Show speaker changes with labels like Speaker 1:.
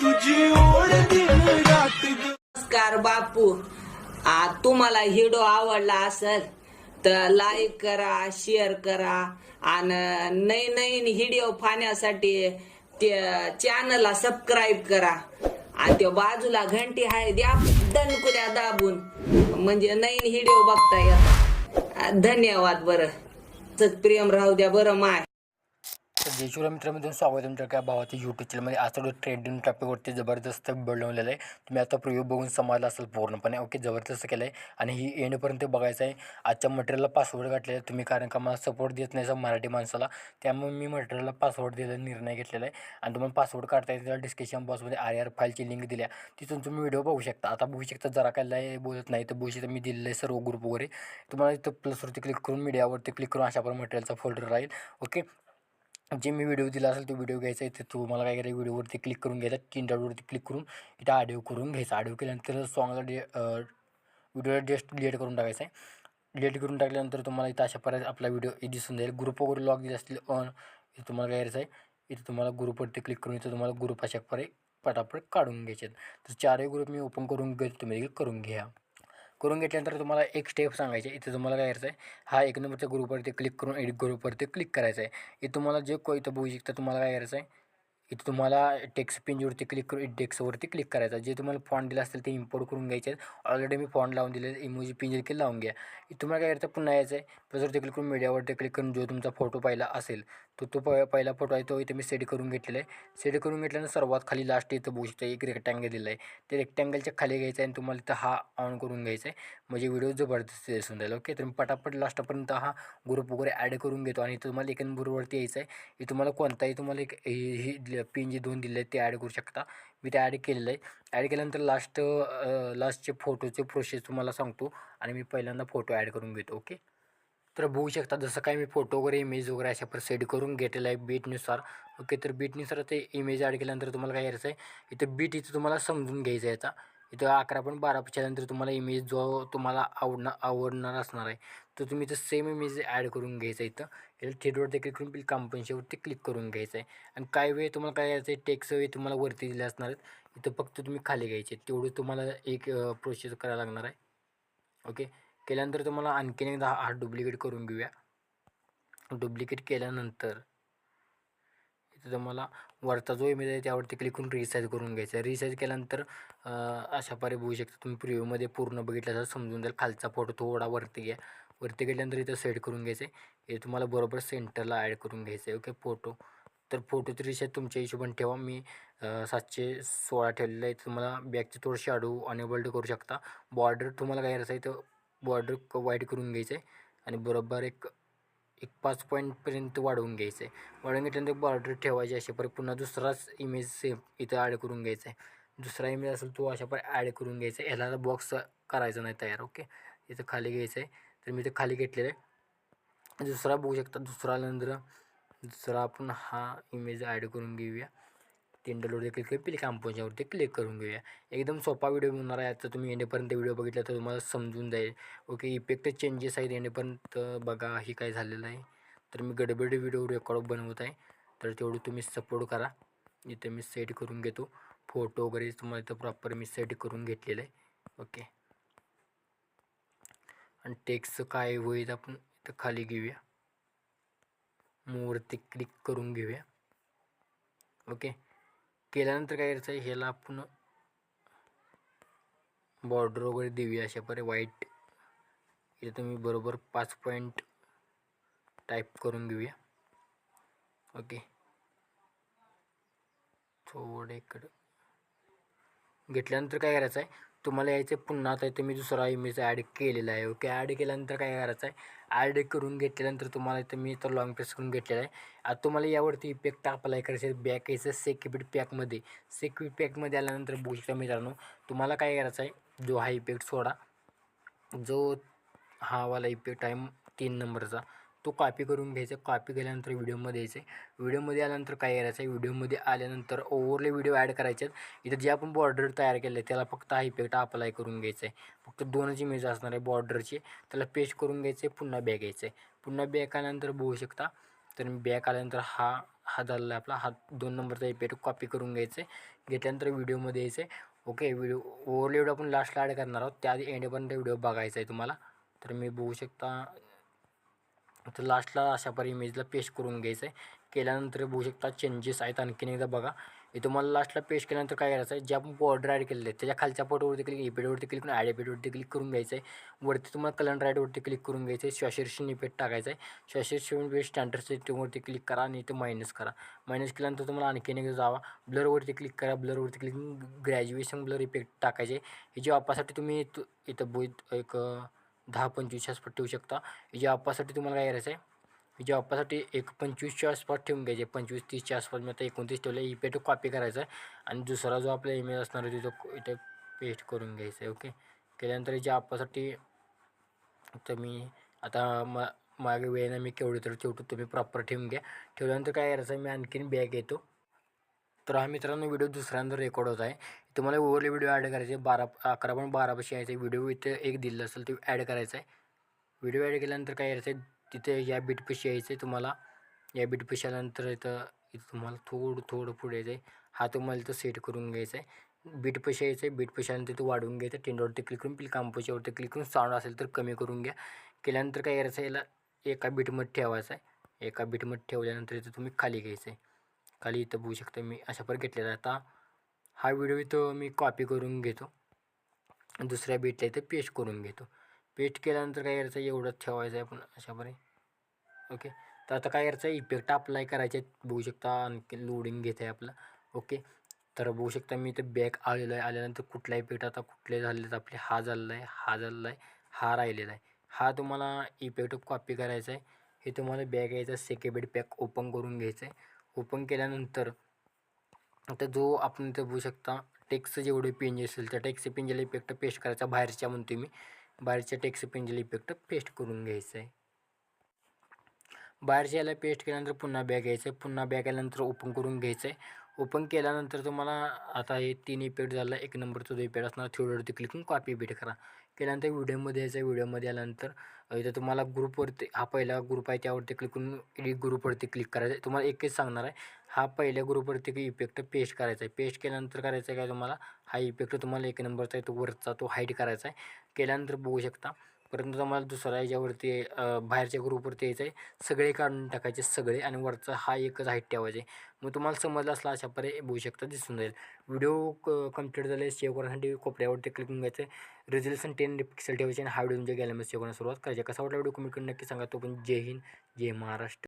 Speaker 1: तुझी ओढ दिन रात
Speaker 2: नमस्कार बापू. आ तुम्हाला हिडो आवडला असेल तर लाईक करा शेअर करा आणि नवीन नवीन व्हिडिओ पाहण्यासाठी ते चॅनलला सबस्क्राईब करा. आणि त्या बाजूला घंटी आहे द्या दणकुल्या दाबून. म्हणजे नवीन व्हिडिओ बघता येतात. धन्यवाद बरं. प्रेम राहू द्या बरं माय.
Speaker 3: तर जयशिवराय मित्रांनो स्वागत आहे तुमच्या काय भावाच्या यूट्यूब चॅनलमध्ये आज थोडं ट्रेंडिंग टॉपिकवरती जबरदस्त बनवलेलं आहे तुम्ही आता प्रयोग बघून समजला असेल पूर्णपणे. ओके जबरदस्त केलं आहे आणि ही एंडपर्यंत बघायचं आहे. आजच्या मटेरियलला पासवर्ड घातलेला आहे. तुम्ही कारण का मला सपोर्ट देत नाही सर मराठी माणसाला. त्यामुळे मी मटेरियलला पासवर्ड द्यायला निर्णय घेतलेला आहे. आणि तुम्हाला पासवर्ड काढता येईल त्याला डिस्क्रिप्शन बॉक्समध्ये आर आर फाईलची लिंक दिल्या. तिथून तुम्ही व्हिडिओ बघू शकता. आता बघू शकता जरा काय बोलत नाही तर बघू शकता मी दिलेलं आहे सर्व ग्रुप वगैरे. तुम्हाला इथं प्लसवरती क्लिक करून मीडियावरती क्लिक करून अशा पण मटेरियलचा फोल्डर राहील. ओके जे मी व्हिडिओ दिला असेल तो व्हिडिओ घ्यायचा. आहे ते तुम्हाला काय करायचं व्हिडिओवरती क्लिक करून घ्यायचा. तीन डॉटवरती क्लिक करून इथं ऑडिओ करून घ्यायचा. ऑडिओ केल्यानंतर सॉंगला डे व्हिडिओला जस्ट डिलीट करून टाकायचा आहे. डिलीट करून टाकल्यानंतर तुम्हाला इथं अशा प्रकारे आपला व्हिडिओ दिसून जाईल. ग्रुप वगैरे लॉग दिले असतील ऑन इथं तुम्हाला काय करायचं आहे? इथं तुम्हाला ग्रुपवरती क्लिक करून इथं तुम्हाला ग्रुप अशा प्रकारे पटापट काढून घ्यायचे आहेत. तर चारही ग्रुप मी ओपन करून घेतो. तुम्ही देखील करून घ्या. करून घेतल्यानंतर तुम्हाला एक स्टेप सांगायचे इथे तुम्हाला काय करायचं आहे हा एक नंबरच्या ग्रुपवरती क्लिक करून एडिट ग्रुपवरती क्लिक करायचं आहे इथे तुम्हाला जे को इथं बघू शकता तुम्हाला काय करायचं आहे इथे तुम्हाला टेक्स्ट पेंजवरती क्लिक करून टेक्स्टवरती क्लिक करायचं जे तुम्हाला फॉन्ट दिला असेल ते इम्पोर्ट करून घ्यायचे आहेत. ऑलरेडी मी फॉन्ट लावून दिले इमोजी पिंजर देखील लावून घ्या. तुम्हाला काय करायचं पुन्हा यायचं आहे प्लसवरती क्लिक करून मीडियावरती क्लिक करून जो तुमचा फोटो पाहिला असेल तो तो प पहिला फोटो आहे तो इथे मी सेट करून घेतलेला आहे. सेट करून घेतल्यानंतर सर्वात खाली लास्ट इथं बघू शकता एक रेक्टँगल दिलं आहे. ते रेक्टँगलच्या खाली घ्यायचं आहे आणि तुम्हाला इथं हा ऑन करून घ्यायचा आहे. म्हणजे व्हिडिओ जबरदस्त दिसून जाईल ओके तर मी पटापट लास्टपर्यंत हा ग्रुप वगैरे ॲड करून घेतो आणि इथं तुम्हाला एक नंबरवरती यायचं आहे. हे तुम्हाला कोणताही तुम्हाला एक ही ही पिन जे दोन दिले आहेत ते ॲड करू शकता. मी ते ॲड केलेलं आहे. ॲड केल्यानंतर लास्ट लास्टचे फोटोचे प्रोसेस तुम्हाला सांगतो आणि मी पहिल्यांदा फोटो ॲड करून घेतो ओके तर बघू शकता जसं काय मी फोटो वगैरे इमेज वगैरे अशा पर सेट करून घेतलेलं आहे बीटनुसार ओके तर बीटनुसार ते इमेज ॲड केल्यानंतर तुम्हाला काय करायचं आहे इथं बीट इथं तुम्हाला समजून घ्यायचं आहे याचा इथं अकरा पण बाराच्या नंतर तुम्हाला इमेज जो तुम्हाला आवडणार आवडणार असणार आहे तर तुम्ही इथं सेम इमेज ॲड करून घ्यायचं आहे इथं. याला थेटवरती क्लिक करून बिल क्लिक करून घ्यायचं आहे. आणि काय वेळ तुम्हाला काय करायचं आहे टेक्स वे तुम्हाला वरती दिले असणार आहेत. इथं फक्त तुम्ही खाली घ्यायचे तेवढं तुम्हाला एक प्रोसेस करायला लागणार आहे. ओके केल्यानंतर तुम्हाला आणखीन एकदा हा डुप्लिकेट करून घेऊया. डुप्लिकेट केल्यानंतर इथं तुम्हाला वरचा जो इमेज आहे त्यावरती क्लिक करून रिसाईज करून घ्यायचा आहे. रिसाईज केल्यानंतर अशा प्रकारे बघू शकता. तुम्ही प्रिव्ह्यूमध्ये पूर्ण बघितलं तर समजून जाईल. खालचा फोटो थोडा वरती घ्या. वरती गेल्यानंतर इथं सेट करून घ्यायचं आहे. हे तुम्हाला बरोबर सेंटरला ॲड करून घ्यायचं आहे. ओके फोटो तर फोटो तरी रिसाईज तुमच्या हिशोबाने ठेवा. मी सातशे सोळा ठेवलेलं आहे. तुम्हाला बॅकचे थोडं शॅडो अनेबल्ड करू शकता. बॉर्डर तुम्हाला काय करायचं आहे तर बॉर्डर वाईट करून घ्यायचं आहे आणि बरोबर एक एक पाच पॉईंटपर्यंत वाढवून घ्यायचं आहे वाढवून घेतल्यानंतर बॉर्डर ठेवायची अशा परत पुन्हा दुसराच इमेज सेम इथं ॲड करून घ्यायचा आहे दुसरा इमेज असेल तो अशा पर ॲड करून घ्यायचा आहे ह्याला बॉक्स करायचा नाही तयार ओके इथं खाली घ्यायचं आहे तर मी इथं खाली घेतलेलं आहे. दुसरा बघू शकता दुसरा नंतर दुसरा आपण हा इमेज ॲड करून घेऊया. तीन देखील क्लिक करून पिली क्लिक करून घेऊया. एकदम सोपा व्हिडिओ मिळणार आहे. आता तुम्ही एंडेपर्यंत व्हिडिओ बघितला तर तुम्हाला समजून जाईल. ओके इफेक्ट चेंजेस आहेत एंडेपर्यंत बघा हे काय झालेलं आहे. तर मी गडबडी व्हिडिओ रेकॉर्ड बनवत आहे. तर तेवढं तुम्ही सपोर्ट करा. इथे मी सेट करून घेतो. फोटो वगैरे तुम्हाला इथं प्रॉपर मी सेट करून घेतलेलं आहे. ओके आणि टेक्स्ट काय होईल आपण इथं खाली घेऊया. मूवरती क्लिक करून घेऊया. ओके केल्यानंतर काय करायचं आहे ह्याला आपण बॉर्डर वगैरे देऊया अशा परे वाईट इथे तुम्ही बरोबर पाच पॉईंट टाईप करून घेऊया. ओके थोडे इकडं घेतल्यानंतर काय करायचं आहे तुम्हाला यायचं पुन्हा आता इथे मी दुसरा इमेज ॲड केलेला आहे ओके ॲड केल्यानंतर काय करायचं आहे? ॲड करून घेतल्यानंतर तुम्हाला इथं मी तर लॉंग प्रेस करून घेतलेला आहे. आता तुम्हाला यावरती इफेक्ट अप्लाय करायचं आहे बॅक यायचं सेक्युरिटी पॅकमध्ये सेक्युरिटी पॅकमध्ये आल्यानंतर बघू शकता मित्रांनो तुम्हाला काय करायचं आहे? जो हा इफेक्ट सोडा. जो हा वाला इफेक्ट आहे तीन नंबरचा तो कॉपी करून घ्यायचा. कॉपी केल्यानंतर व्हिडिओमध्ये यायचं. आहे व्हिडिओमध्ये आल्यानंतर काय करायचं? आहे व्हिडिओमध्ये आल्यानंतर ओव्हरले व्हिडिओ ॲड करायचे. आहेत इथं जे आपण बॉर्डर तयार केलं आहे त्याला फक्त हा इफेक्ट अप्लाय करून घ्यायचा आहे. फक्त दोनच इमेज असणार आहे बॉर्डरचे त्याला पेस्ट करून घ्यायचे पुन्हा बॅग यायचं आहे. पुन्हा बॅग आल्यानंतर बघू शकता. तर मी बॅक आल्यानंतर हा हा झालेला आहे आपला हा दोन नंबरचा इफेक्ट कॉपी करून घ्यायचं आहे. घेतल्यानंतर व्हिडिओमध्ये यायचं आहे. ओके व्हिडिओ ओव्हरले व्हिडिओ आपण लास्टला ॲड करणार आहोत. त्या एंडपर्यंत व्हिडिओ बघायचा आहे तुम्हाला. तर मी बघू शकता तर लास्टला अशा पर इमेजला पेस्ट करून घ्यायचं आहे केल्यानंतर बघू शकता चेंजेस आहेत आणखीन एकदा बघा. हे तुम्हाला लास्टला पेस्ट केल्यानंतर काय करायचं आहे जे आपण बॉर्डर ॲड केलेले आहेत त्याच्या खालच्या फोटोवरती क्लिक इपेडवरती क्लिक करून ॲड इपेडवरती क्लिक करून घ्यायचं आहे वरती तुम्हाला कलर राईडवरती क्लिक करून घ्यायचं आहे श्वाशीर्षण इफेक्ट टाकायचं आहे श्वाशीर्षण इफेक्ट स्टँडर्ड सेटिंगवरती क्लिक करा आणि इथं मायनस करा. मायनस केल्यानंतर तुम्हाला आणखीन एकदा जावा. ब्लरवरती क्लिक करा. ब्लरवरती क्लिक ग्रॅज्युएशन ब्लर इफेक्ट टाकायचे. हे जे वापरासाठी तुम्ही इथं इथं एक दहा पंचवीसच्या आसपास ठेवू शकता. विजय जे तुम्हाला काय करायचं आहे विजय अप्पासाठी एक पंचवीसच्या आसपास ठेवून घ्यायचे. पंचवीस तीसच्या आसपास मी आता एकोणतीस ठेवलं. इफेक्ट कॉपी करायचा आहे आणि दुसरा जो आपला इमेज असणार आहे तिथं इथे पेस्ट करून घ्यायचं आहे ओके केल्यानंतर विजय अप्पासाठी तर मी आता म मागे वेळेनं मी केवढी तर ठेवतो तुम्ही प्रॉपर ठेवून घ्या. ठेवल्यानंतर काय करायचं मी आणखीन बॅग येतो तर हा मित्रांनो व्हिडिओ दुसऱ्यांदा रेकॉर्ड होत आहे. तुम्हाला ओवरली व्हिडिओ ॲड करायचे बारा अकरा पण बारापाशी यायचे. व्हिडिओ इथे एक दिलं असेल ते ॲड करायचं आहे. व्हिडिओ ॲड केल्यानंतर काय यायचं आहे? तिथे या बीटपाशी यायचं आहे तुम्हाला. या बीटपाशी आल्यानंतर इथं इथं तुम्हाला थोडं थोडं पुढे यायचं आहे. हा तुम्हाला इथं सेट करून घ्यायचा आहे. बीटपाशी यायचं आहे. बीटपाशी आल्यानंतर तिथं वाढवून घ्यायचं टेंडवरती क्लिक करून पिलकांपाशीवरती क्लिक करून साऊंड असेल तर कमी करून घ्या. केल्यानंतर काय करायचं आहे? याला एका बीटमध्ये ठेवायचं आहे. एका बीटमध्ये ठेवल्यानंतर इथं तुम्ही खाली घ्यायचं आहे. खाली इथं बघू शकता मी अशा पर घेतलेलं आहे. आता हा व्हिडिओ इथं मी कॉपी करून घेतो. दुसऱ्या बीटला इथं पेस्ट करून घेतो. पेस्ट केल्यानंतर काय करायचं एवढंच ठेवायचं आहे आपण अशापणे. ओके तर आता काय करायचं आहे इफेक्ट अप्लाय करायचे बघू शकता आणखी लोडिंग घेत आहे आपलं. ओके तर बघू शकता मी इथं बॅक आलेलो आहे. आल्यानंतर कुठला इफेक्ट आता कुठले झालेले आहेत आपले हा झालेला आहे हा झालेला आहे हा राहिलेला आहे. हा तुम्हाला इफेक्ट कॉपी करायचा आहे. हे तुम्हाला बॅग यायचा सेकेबेड पॅक ओपन करून घ्यायचं आहे. ओपन केल्यानंतर आता जो आपण इथं बघू शकता टेक्सचं जेवढे पेंज असेल त्या टेक्स पेंजल इफेक्ट पेस्ट करायचा बाहेरच्या म्हणतो मी. बाहेरच्या टेक्स पेंजल इफेक्ट पेस्ट करून घ्यायचं आहे. बाहेरच्या याला पेस्ट केल्यानंतर पुन्हा बॅग घ्यायचं आहे. पुन्हा बॅग आल्यानंतर ओपन करून घ्यायचं आहे. ओपन केल्यानंतर तुम्हाला आता हे तीन इफेक्ट झाला. एक नंबरचा जो इफेक्ट असणार थोडंवरती क्लिक करून कॉपी पेट करा. केल्यानंतर व्हिडिओमध्ये यायचं. व्हिडिओमध्ये आल्यानंतर इथं तुम्हाला ग्रुपवरती हा पहिला ग्रुप आहे त्यावरती क्लिक करून एडिट ग्रुपवरती क्लिक करायचं. आहे तुम्हाला एकच सांगणार आहे हा पहिल्या ग्रुपवरती इफेक्ट पेस्ट करायचा आहे. पेस्ट केल्यानंतर करायचं आहे काय तुम्हाला? हा इफेक्ट तुम्हाला एक नंबरचा आहे तो वरचा तो हाईट करायचा आहे. केल्यानंतर बघू शकता परंतु तुम्हाला दुसरा याच्यावरती बाहेरच्या ग्रुपवरती यायचं आहे सगळे काढून टाकायचे सगळे आणि वरचा हा एकच हाईट ठेवायचे. मग तुम्हाला समजलं असला अशा पर्याय बघू शकता दिसून जाईल. व्हिडिओ क कंप्लीट झाले सेव्ह करण्यासाठी कोपऱ्यावरती क्लिक करून घ्यायचं. आहे रिझल्युशन टेन पिक्सल ठेवायचे आणि हा व्हिडिओ तुमच्या गॅलरीमध्ये सेव्ह करण्यास सुरुवात करायची. कसा वाटला व्हिडिओ कमेंट करून नक्की सांगा. तो पण जय हिंद जय महाराष्ट्र.